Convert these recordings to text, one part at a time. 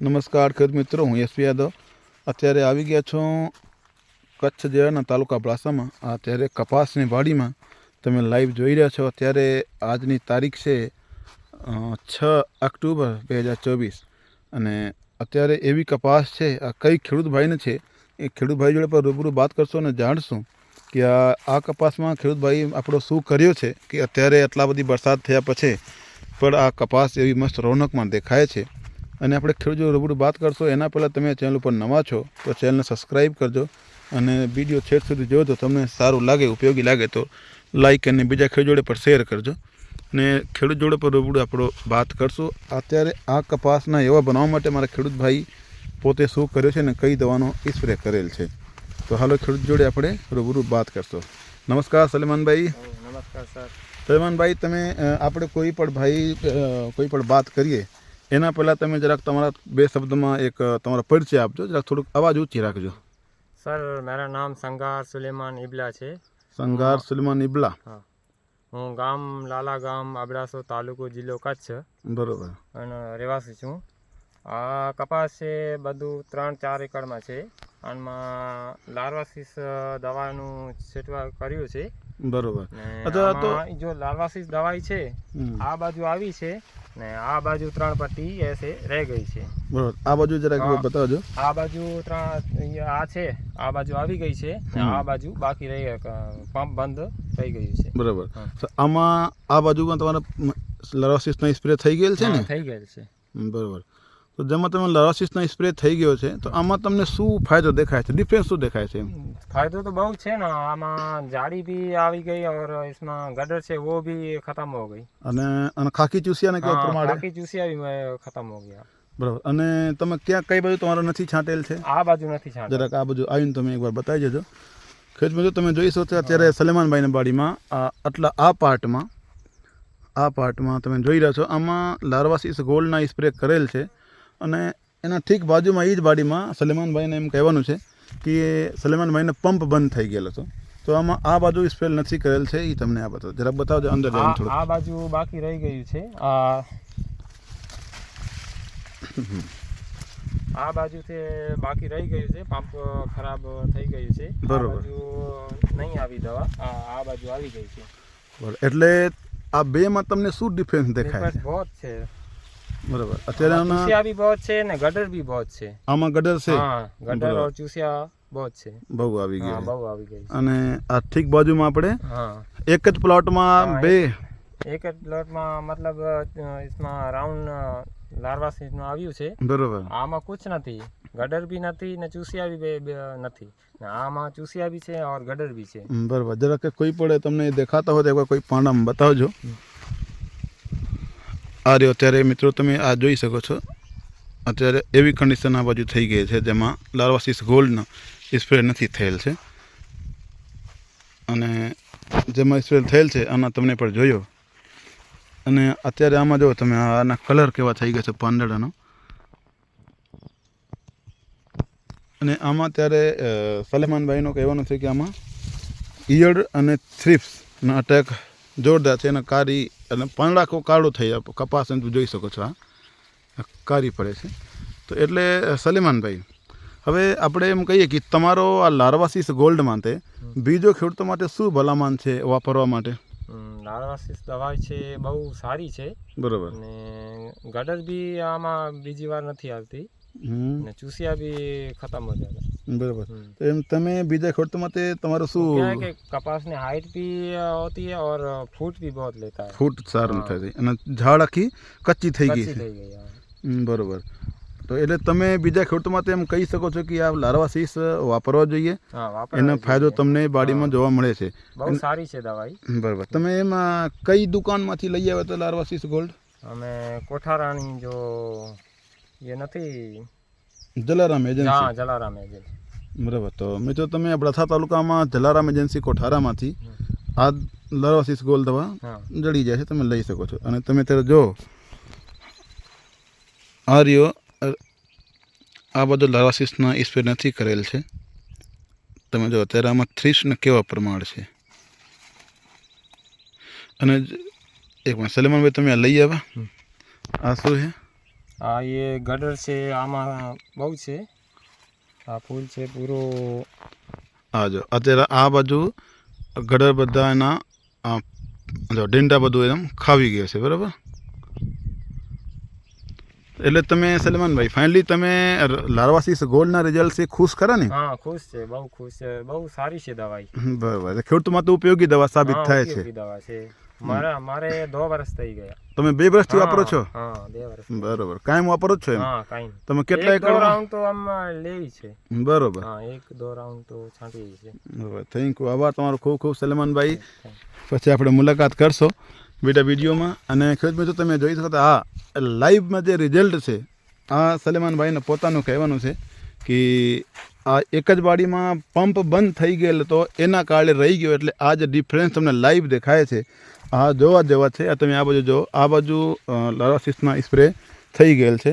નમસ્કાર, ખેડૂત મિત્રો, હું એસપી યાદવ. અત્યારે આવી ગયા છું કચ્છ જિલ્લાના તાલુકા બ્લાસામાં અત્યારે કપાસની વાડીમાં તમે લાઈવ જોઈ રહ્યા છો. અત્યારે આજની તારીખ છે છ ઓક્ટોબર બે હજાર ચોવીસ. અને અત્યારે એવી કપાસ છે, આ કઈ ખેડૂત ભાઈને છે, એ ખેડૂત ભાઈ જોડે પર રૂબરૂ વાત કરશો અને જાણશું કે આ આ કપાસમાં ખેડૂતભાઈ આપણો શું કર્યો છે, કે અત્યારે આટલા બધી વરસાદ થયા પછી પણ આ કપાસ એવી મસ્ત રોનકમાં દેખાય છે. અને આપણે ખેડૂત રૂબરૂ વાત કરશો એના પહેલાં તમે ચેનલ ઉપર નવા છો તો ચેનલને સબસ્ક્રાઈબ કરજો અને વીડિયો છેડ સુધી જોયો તો તમને સારું લાગે ઉપયોગી લાગે તો લાઈક અને બીજા ખેડૂત જોડે પર શેર કરજો. અને ખેડૂત જોડે પર રૂબરૂ આપણો વાત કરશું. અત્યારે આ કપાસના એવા બનાવવા માટે મારા ખેડૂત ભાઈ પોતે શું કર્યો છે ને કઈ દવાનો સ્પ્રે કરેલ છે. તો હાલો ખેડૂત જોડે આપણે રૂબરૂ વાત કરશો. નમસ્કાર સલેમાનભાઈ. નમસ્કાર સર. સલેમાનભાઈ તમે આપણે કોઈ પણ ભાઈ કોઈ પણ વાત કરીએ એના પહેલાં તમે જરાક તમારા બે શબ્દમાં એક તમારો પરિચય આપજો. જરાક થોડુંક અવાજ ઊંચી રાખજો. સર મારા નામ સંગાર સુલેમાન ઇબલા છે. સંગાર સુલેમાન ઇબલા હું. ગામ લાલા ગામ આબડાસો તાલુકો જિલ્લો કચ્છ. બરોબર. અને રહેવાસી છું. આ કપાસ છે બધું ત્રણ ચાર એકડમાં છે. આમાં લાર્વાસીસ દવાનું છેટવા કર્યું છે. બરોબર. જો લાર્વાસીસ દવાઈ છે આ બાજુ આવી છે ને આ બાજુ ત્રણ પટ્ટી એસે રહી ગઈ છે. બરોબર. આ બાજુ જરાક બતાવજો. આ બાજુ ત્રણ આ છે આ બાજુ આવી ગઈ છે ને આ બાજુ બાકી રહી પંપ બંધ થઈ ગયું છે. બરોબર. આમાં આ બાજુમાં તમારે લરોસિસનો સ્પ્રે થઈ ગયેલ છે ને? થઈ ગયેલ છે. બરોબર. તો જેમાં તમે લરોસિસનો સ્પ્રે થઈ ગયો છે તો આમાં તમને શું ફાયદો દેખાય છે ડિફરન્સ શું દેખાય છે એમ फायदो तो बहुत है ना आमा जाड़ी भी આવી ગઈ और इसमें गडर છે वो भी खत्म हो गई અને અને ખાકી ચૂસિયાને કેવા हाँ, પ્રમાણે बाकी चूसिया भी मैं खत्म हो गया બરાબર અને તમે ક્યાં કઈ બાજુ તમારો નથી છાંટેલ છે આ બાજુ નથી છાંટ જરાક આ બાજુ આવીને તમે એકવાર બતાવી જજો ખેત મિત્રો તમે જોઈ શકો છો અત્યારે સલેમાનભાઈના બાડીમાં આ આટલા આ પાર્ટમાં આ પાર્ટમાં તમે જોઈ રહ્યા છો આમાં લાર્વાસીસ ગોલ્ડના સ્પ્રે કરેલ છે અને એના ઠીક બાજુમાં એ જ બાડીમાં સલેમાનભાઈને એમ કહેવાનું છે કે સલેમાનભાઈને પંપ બંધ થઈ ગયેલો હતો. તો આમાં આ બાજુ સ્પેલ નથી કરેલ છે એ તમને આ બતાવો. જરા બતાવજો અંદર આ બાજુ બાકી રહી ગયું છે. આ બાજુ છે બાકી રહી ગયું છે. પંપ ખરાબ થઈ ગયું છે. બરોબર. નહીં આવી દવા. આ બાજુ આવી ગઈ છે. બરોબર. એટલે આ બેમાં તમને શું ડિફરન્સ દેખાય છે? બહુ છે. બરાબર. અત્યારે આમાં ચૂસિયા બી બહુ છે ને ગડર બી બહુ છે. આમાં ગડર છે? હા ગડર ઓર ચૂસિયા બહુ છે. બહુ આવી ગયા બહુ આવી ગઈ અને આ ઠીક બાજુમાં આપણે હા. એક જ પ્લોટમાં બે એક જ પ્લોટમાં મતલબ ઇસમાં રાઉન્ડ લાર્વા સીઝનું આવ્યું છે. બરાબર. આમાં કુછ નથી. ગડર બી નથી ને ચૂસિયા બી નથી. આમાં ચૂસિયા બી છે ઓર ગડર બી છે. બરાબર. કે કોઈ પડે તમને દેખાતા હોય તો કોઈ પાનામાં બતાવજો. આ રહ્યો. અત્યારે મિત્રો તમે આ જોઈ શકો છો. અત્યારે એવી કન્ડિશન આ બાજુ થઈ ગઈ છે જેમાં લાર્વાસીસ ગોલ્ડનો સ્પ્રે નથી થયેલ છે. અને જેમાં સ્પ્રે થયેલ છે, આના તમને પણ જોયો. અને અત્યારે આમાં જો તમે આના કલર કેવા થઈ ગયા છે પાંદડાનો. અને આમાં ત્યારે સલેમાનભાઈનો કહેવાનું છે કે આમાં ઈયળ અને થ્રિપ્સના અટેક જોરદાર છે. અને કારી અને પાંદડા કાળો થઈ જાય. કપાસ તમે જોઈ શકો છો આ કારી પડે છે. તો એટલે સલેમાનભાઈ હવે આપણે એમ કહીએ કે તમારો આ લાર્વાસીસ ગોલ્ડ માટે બીજો ખેડૂતો માટે શું ભલામણ છે વાપરવા માટે? લાર્વાસીસ દવા છે બહુ સારી છે. બરોબર. અને ગડર બી આમાં બીજી વાર નથી આવતી ને ચૂસિયા બી ખતમ હો જાય. બરોબર તો એમ તમે બીજા ખેડૂતો માટે તમારું क्या है શું कि कपास में हाइट भी अ, होती है और फूट भी बहुत लेता है ફૂટ સારું હા. થાય છે અને ઝાડ આખી કચ્ચી થઈ ગઈ कच्ची છે થઈ ગઈ હા. હમ, બરોબર તો એટલે તમે બીજા ખેડૂતો માટે એમ કહી શકો છો કે આ લાર્વા સીસ વાપરવા જોઈએ હા વાપરવા એનો ફાયદો જોઈએ. તમને બાડીમાં હા. જોવા મળે છે બહુ સારી છે દવાઈ બરાબર તમે એમાં કઈ દુકાનમાંથી લઈ આવ્યા હતા લાર્વા સીસ ગોલ્ડ અમે કોઠારાણી જો એ નથી જલારામ હા એજન્સી જલારામ એજન્સી. બરાબર. તો મિત્રો તમે અબડાસા તાલુકામાં જલારામ એજન્સી કોઠારામાંથી આ લરવાસીસ ગોલ દવા જડી જાય છે તમે લઈ શકો છો. અને તમે ત્યારે જો આ રહ્યો આ બધો લરવાસીસના સ્પ્રે નથી કરેલ છે. તમે જો અત્યારે આમાં થ્રીસને કેવા પ્રમાણ છે. અને એક મિનિટ સલેમાનભાઈ તમે આ લઈ આવ્યા? આ શું છે? આ એ ગડર છે આમાં બહુ છે. આ ફૂલ છે પૂરો. હા જો અત્યારે આ બાજુ ગડર બધા એના જો ડીંડા બધું એમ ખાવી ગયા છે બરાબર? એટલે તમે સલમાનભાઈ ફાઇનલી તમે લાર્વાસીસ ગોલ્ડના રિઝલ્ટથી ખુશ ખરા ને? હા ખુશ છે બહુ ખુશ છે. બહુ સારી છે દવાઈ. બરાબર. ખેડૂતોમાં ખેડૂત માટે ઉપયોગી દવા સાબિત થાય છે. દવા છે. મારા મારે દો વર્ષ થઈ ગયા. તમે બે વર્ષથી વાપરો છો? હા બે વર્ષ બરોબર. કાયમ વાપરો છો એમ? હા કાયમ તમે કેટલા એકર રાઉન્ડ તો આમ લેવી છે. બરોબર. હા એક દો રાઉન્ડ તો છાંટી છે. થેન્ક યુ આભાર તમારો ખૂબ ખૂબ સલમાનભાઈ. પછી આપણે મુલાકાત કરશો બીજા વિડીયોમાં. અને ખેડૂત મિત્રો તમે જોઈ શકો હા લાઈવમાં જે રિઝલ્ટ છે આ સલેમાનભાઈને પોતાનું કહેવાનું છે કે આ એક જ વાડીમાં પંપ બંધ થઈ ગયેલ તો એના કારણે રહી ગયો એટલે આ જે ડિફરન્સ તમને લાઈવ દેખાય છે આ જોવા જેવા છે. આ તમે આ બાજુ જો આ બાજુ લારાસિસના સ્પ્રે થઈ ગયેલ છે.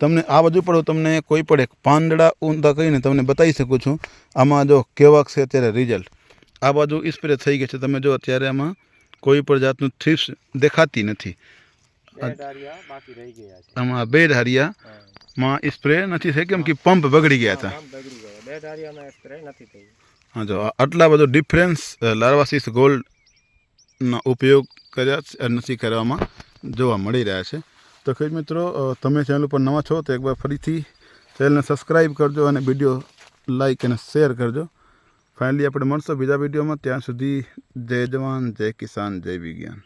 તમને આ બાજુ પણ હું તમને કોઈ પણ એક પાંદડા ઊંધા કહીને તમને બતાવી શકું છું. આમાં જો કેવાક છે અત્યારે રિઝલ્ટ આ બાજુ સ્પ્રે થઈ ગઈ છે. તમે જો અત્યારે આમાં કોઈ પણ જાતનું થ્રીપ્સ દેખાતી નથી. આમાં બે ધારિયામાં સ્પ્રે નથી થઈ કેમ કે પંપ બગડી ગયા હતા. બગડી ગયો બે ધારિયામાં સ્પ્રે નથી થઈ. હા, જો આટલા બધો ડિફરન્સ લાર્વાસીસ ગોલ્ડનો ઉપયોગ કર્યા નથી કરવામાં જોવા મળી રહ્યા છે. તો ખેડ મિત્રો તમે ચેનલ ઉપર નવા છો, તો એકવાર ફરીથી ચેનલને સબસ્ક્રાઈબ કરજો અને વીડિયો લાઈક અને શેર કરજો. ફાઇનલી આપણે મળશો બીજા વિડીયોમાં ત્યાં સુધી જય જવાન, જય કિસાન, જય વિજ્ઞાન.